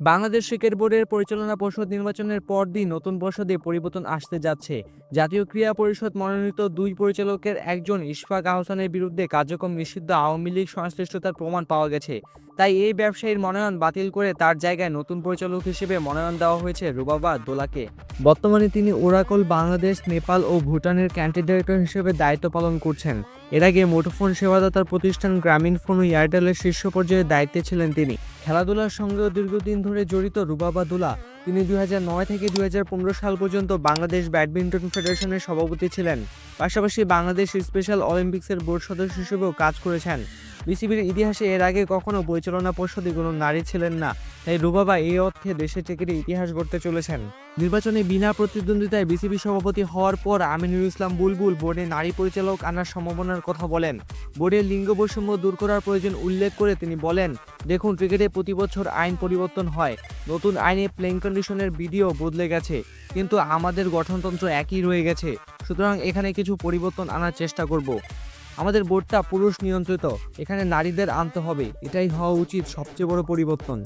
Bangladesh cricket বোর্ডের পরিচালনা পরিষদ নির্বাচনের পরদিন নতুন পর্ষদে পরিবর্তন আসতে যাচ্ছে। জাতীয় ক্রীড়া পরিষদ মনোনীত দুই পরিচালকের একজন ইশফাক আহসানের বিরুদ্ধে কার্যক্রম নিষিদ্ধ আওয়ামী লীগ সংশ্লিষ্টতার প্রমাণ পাওয়া গেছে। তাই এই ব্যবসায়ীর মনোনয়ন বাতিল করে তার জায়গায় নতুন পরিচালক হিসেবে মনোনয়ন দেওয়া হয়েছে রুবাবা দোলাকে। বর্তমানে তিনি ওরাকল, বাংলাদেশ, নেপাল ও ভুটানের ক্যান্ট্রি ডাইরেক্টর হিসেবে দায়িত্ব পালন করছেন। এর আগে মুঠোফোন সেবাদাতার প্রতিষ্ঠান গ্রামীণ ফোন ও এয়ারটেলের শীর্ষ পর্যায়ে দায়িত্বে ছিলেন তিনি। খেলাধুলার সঙ্গেও দীর্ঘদিন ধরে জড়িত রুবাবা দুলা তিনি দুই হাজার নয় থেকে দুই হাজার পনেরো সাল পর্যন্ত বাংলাদেশ ব্যাডমিন্টন ফেডারেশনের সভাপতি ছিলেন। পাশাপাশি বাংলাদেশ স্পেশাল অলিম্পিক্সের বোর্ড সদস্য হিসেবেও কাজ করেছেন। বিসিবির ইতিহাসে এর আগে কখনো পরিচালনা পর্ষদে কোনো নারী ছিলেন না, তাই রুবাবা এই অর্থে দেশের টিকিটে ইতিহাস গড়তে চলেছেন। নির্বাচনে বিনা প্রতিদ্বন্দ্বিতায় বিসিবি সভাপতি হওয়ার পর আমিনুল ইসলাম বুলবুল বোর্ডে নারী পরিচালক আনার সম্ভাবনার কথা বলেন। বোর্ডের লিঙ্গ বৈষম্য দূর করার প্রয়োজন উল্লেখ করে তিনি বলেন, দেখুন, ক্রিকেটে প্রতি বছর আইন পরিবর্তন হয়। নতুন আইনে প্লেইং কন্ডিশনের ভিডিও বদলে গেছে, কিন্তু আমাদের গঠনতন্ত্র একই রয়ে গেছে। সুতরাং এখানে কিছু পরিবর্তন আনার চেষ্টা করব। আমাদের বোর্ডটা পুরুষ নিয়ন্ত্রিত, এখানে নারীদের আনতে হবে, এটাই হওয়া উচিত সবচেয়ে বড় পরিবর্তন।